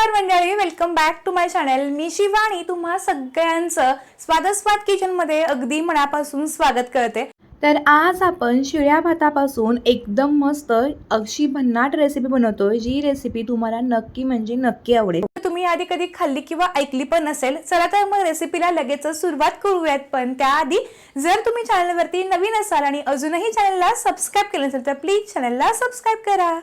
नमस्कार मंडळी welcome back to my channel मी शिवाणी तुम्हा सगळ्यांचं स्वादस्वाद किचनमध्ये अगदी मनापासून स्वागत करते. तर आज आपण शिळ्या भातापासून एकदम मस्त अशी भन्नाट रेसिपी बनवतोय जी रेसिपी तुम्हाला नक्की म्हणजे नक्की आवडेल. तुम्ही आधी कधी खाल्ली किंवा ऐकली पण नसेल चला तर मग रेसिपीला लगेच सुरुवात करूयात. पण त्याआधी जर तुम्ही चॅनलवरती नवीन असाल आणि अजूनही चॅनलला सबस्क्राईब केलं नसेल तर प्लीज चॅनलला सबस्क्राईब करा.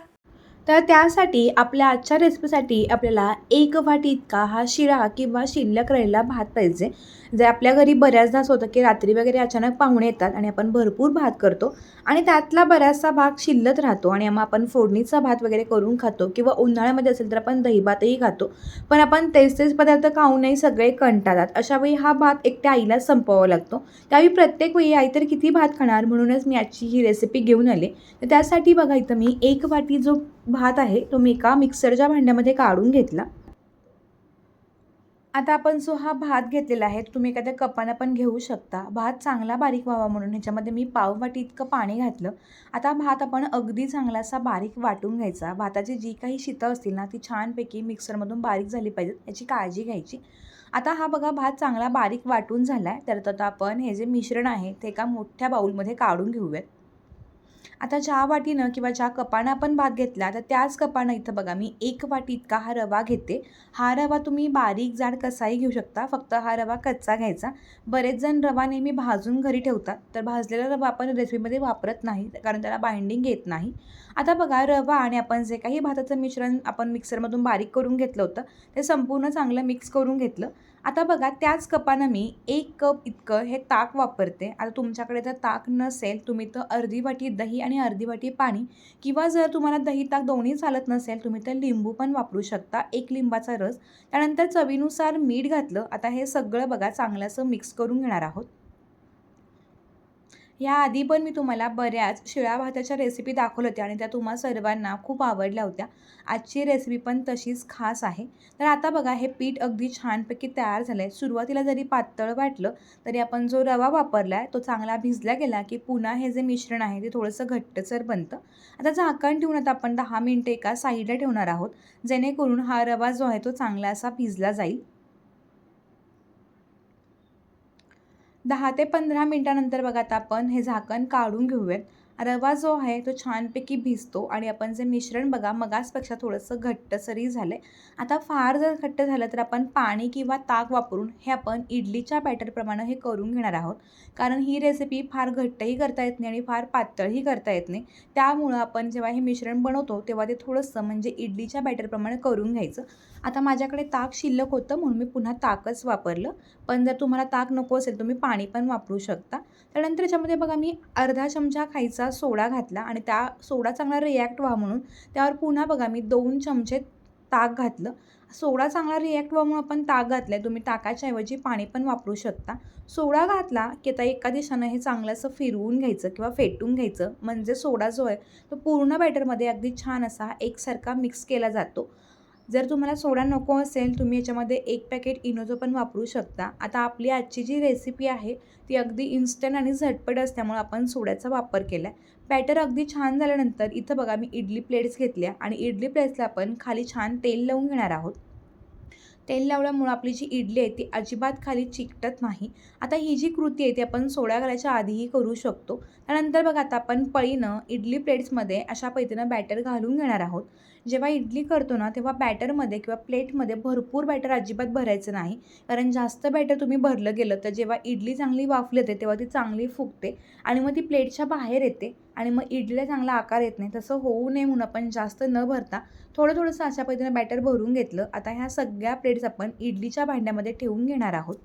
तर त्यासाठी आपल्या आजच्या रेसिपीसाठी आपल्याला एक वाटी इतका हा शिळा किंवा शिल्लक राहिलेला भात पाहिजे. जे आपल्या घरी बऱ्याचदा असं होतं की रात्री वगैरे अचानक पाहुणे येतात आणि आपण भरपूर भात करतो आणि त्यातला बराचसा भाग शिल्लक राहतो आणि मग आपण फोडणीचा भात वगैरे करून खातो किंवा उन्हाळ्यामध्ये असेल तर आपण दही भातही खातो. पण आपण तेच तेच पदार्थ खाऊनही सगळे कंटाळतात. अशा वेळी हा भात एकट्या आईला संपवावा लागतो. त्यावेळी प्रत्येक वेळी आई तर किती भात खाणार म्हणूनच मी आजची ही रेसिपी घेऊन आले. तर त्यासाठी बघा इथं मी एक वाटी जो भात आहे तो मी एका मिक्सरच्या भांड्यामध्ये काढून घेतला. आता आपण जो हा भात घेतलेला आहे तुम्ही एखाद्या कपानं पण घेऊ शकता. भात चांगला बारीक व्हावा म्हणून ह्याच्यामध्ये मी पाव वाटी इतकं पाणी घातलं. आता भात आपण अगदी चांगलासा बारीक वाटून घ्यायचा. भाताची जी काही शीतं असतील ना ती छानपैकी मिक्सरमधून बारीक झाली पाहिजेत याची काळजी घ्यायची. आता हा बघा भात चांगला बारीक वाटून झाला आहे तर आता आपण हे जे मिश्रण आहे ते एका मोठ्या बाऊलमध्ये काढून घेऊयात. आता ज्या वाटीनं किंवा ज्या कपानं आपण भात घेतला तर त्याच कपानं इथं बघा मी एक वाटी इतका हा रवा घेते. हा रवा तुम्ही बारीक जाड कसाही घेऊ शकता फक्त हा रवा कच्चा घ्यायचा. बरेच जण रवा नेहमी भाजून घरी ठेवतात तर भाजलेला रवा आपण रेसिपीमध्ये वापरत नाही कारण त्याला बाइंडिंग येत नाही. आता बघा रवा आणि आपण जे काही भाताचं मिश्रण आपण मिक्सरमधून बारीक करून घेतलं होतं ते संपूर्ण चांगलं मिक्स करून घेतलं. आता बघा त्याच कपानं मी एक कप इतकं हे ताक वापरते. आता तुमच्याकडे जर ताक नसेल तुम्ही तर अर्धी वाटी दही आणि अर्धी वाटी पाणी किंवा जर तुम्हाला दही ताक दोन्ही चालत नसेल तुम्ही तर लिंबू पण वापरू शकता एक लिंबाचा रस. त्यानंतर चवीनुसार मीठ घातलं. आता हे सगळं बघा चांगलं असं मिक्स करून घेणार आहोत. याआधी पण मी तुम्हाला बऱ्याच शिळ्या भाताच्या रेसिपी दाखवल्या होत्या आणि त्या तुम्हा सर्वांना खूप आवडल्या होत्या. आजची रेसिपी पण तशीच खास आहे. तर आता बघा हे पीठ अगदी छानपैकी तयार झालं आहे सुरुवातीला जरी पातळ वाटलं तरी आपण जो रवा वापरला आहे तो चांगला भिजला गेला की पुन्हा हे जे मिश्रण आहे ते थोडंसं घट्टसर बनतं. आता झाकण ठेवून आता आपण दहा मिनटं एका साईडला ठेवणार आहोत. जेणेकरून हा रवा जो आहे तो चांगला असा भिजला जाईल. दहा ते पंधरा मिनटानंतर बघा आता आपण हे झाकण काढून घेऊयात. रवा जो आहे तो छानपैकी भिजतो आणि आपण जे मिश्रण बघा मगासपेक्षा थोडंसं घट्टसरी झालं आहे आता फार जर घट्ट झालं तर आपण पाणी किंवा ताक वापरून हे आपण इडलीच्या बॅटरप्रमाणे हे करून घेणार आहोत. कारण ही रेसिपी फार घट्टही करता येत नाही आणि फार पातळही करता येत नाही. त्यामुळं आपण जेव्हा हे मिश्रण बनवतो तेव्हा ते थोडंसं म्हणजे इडलीच्या बॅटरप्रमाणे करून घ्यायचं. आता माझ्याकडे ताक शिल्लक होतं म्हणून मी पुन्हा ताकच वापरलं. पण जर तुम्हाला ताक नको असेल तुम्ही पाणी पण वापरू शकता. त्यानंतर याच्यामध्ये बघा मी अर्धा चमचा खायचा सोडा घातला आणि त्या सोडा चांगला रिॲक्ट व्हा म्हणून त्यावर पुन्हा बघा मी दोन चमचे ताक घातलं. सोडा चांगला रिॲक्ट व्हा म्हणून आपण ताक घातलं आहे तुम्ही ताकाच्या ऐवजी पाणी पण वापरू शकता. सोडा घातला की आता एका दिशेनं हे चांगलं असं फिरवून घ्यायचं किंवा फेटून घ्यायचं. म्हणजे सोडा जो आहे तो पूर्ण बॅटरमध्ये अगदी छान असा एकसारखा मिक्स केला जातो. जर तुम्हाला सोडा नको असेल तुम्ही याच्यामध्ये एक पॅकेट इनोजो पण वापरू शकता. आता आपली आजची जी रेसिपी आहे ती अगदी इन्स्टंट आणि झटपट असल्यामुळे आपण सोड्याचा वापर केला आहे बॅटर अगदी छान झाल्यानंतर इथं बघा मी इडली प्लेट्स घेतल्या आणि इडली प्लेट्सला आपण खाली छान तेल लावून घेणार आहोत. तेल लावल्यामुळं आपली जी इडली आहे ती अजिबात खाली चिकटत नाही. आता ही जी कृती आहे ती आपण सोड्या घालायच्या आधीही करू शकतो. त्यानंतर बघा आता आपण पळीनं इडली प्लेट्समध्ये अशा पद्धतीनं बॅटर घालून घेणार आहोत. जेव्हा इडली करतो ना तेव्हा बॅटरमध्ये किंवा प्लेटमध्ये भरपूर बॅटर अजिबात भरायचं नाही. कारण जास्त बॅटर तुम्ही भरलं गेलं तर जेव्हा इडली चांगली वाफली येते तेव्हा ती चांगली फुगते आणि मग ती प्लेटच्या बाहेर येते. आणि मग इडलीला चांगला आकार येत नाही तसं होऊ नये म्हणून आपण जास्त न भरता थोडं थोडंसं अशा पद्धतीनं बॅटर भरून घेतलं. आता ह्या सगळ्या प्लेट्स आपण इडलीच्या भांड्यामध्ये ठेवून घेणार आहोत.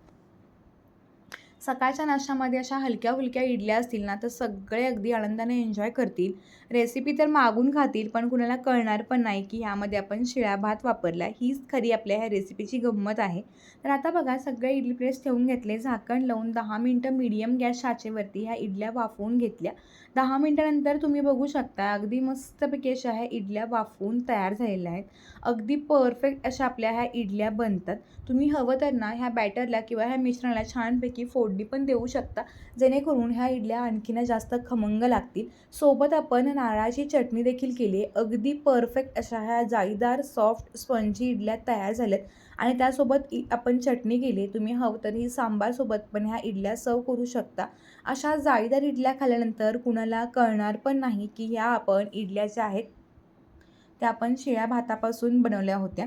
सकाळच्या नाश्त्यामध्ये अशा हलक्या फुलक्या इडल्या असतील ना तर सगळे अगदी आनंदाने एन्जॉय करतील. रेसिपी तर मागून खातील पण कुणाला कळणार पण नाही की ह्यामध्ये आपण शिळा भात वापरला. हीच खरी आपल्या ह्या रेसिपीची गंमत आहे. तर आता बघा सगळे इडली प्लेट्स ठेवून घेतले. झाकण लावून दहा मिनटं मीडियम गॅस शाचेवरती ह्या इडल्या वाफवून घेतल्या. दहा मिनटानंतर तुम्ही बघू शकता अगदी मस्तपैकी अशा ह्या इडल्या वाफवून तयार झालेल्या आहेत. अगदी परफेक्ट अशा आपल्या ह्या इडल्या बनतात. तुम्ही हवं तर ना ह्या बॅटरला किंवा ह्या मिश्रणाला छानपैकी फोड फोडणी पण देऊ शकता. जेणेकरून ह्या इडल्या आणखीन जास्त खमंग लागतील. सोबत आपण नारळाची चटणी देखील केली आहे. अगदी परफेक्ट अशा ह्या जाळीदार सॉफ्ट स्पंजी इडल्या तयार झाल्यात. आणि त्यासोबत इ आपण चटणी केली. तुम्ही हवं तर ही सांबारसोबत पण ह्या इडल्या सर्व करू शकता. अशा जाळीदार इडल्या खाल्ल्यानंतर कुणाला कळणार पण नाही की ह्या आपण इडल्या ज्या आहेत त्या आपण शिळ्या भातापासून बनवल्या होत्या.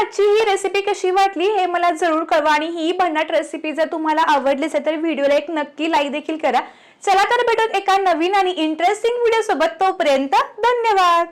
आजची ही रेसिपी कशी वाटली हे मला जरूर कळवा आणि ही भन्नाट रेसिपी जर तुम्हाला आवडली असेल तर व्हिडिओला एक नक्की लाईक देखील करा. चला तर भेटत एका नवीन आणि इंटरेस्टिंग व्हिडिओ सोबत तोपर्यंत धन्यवाद.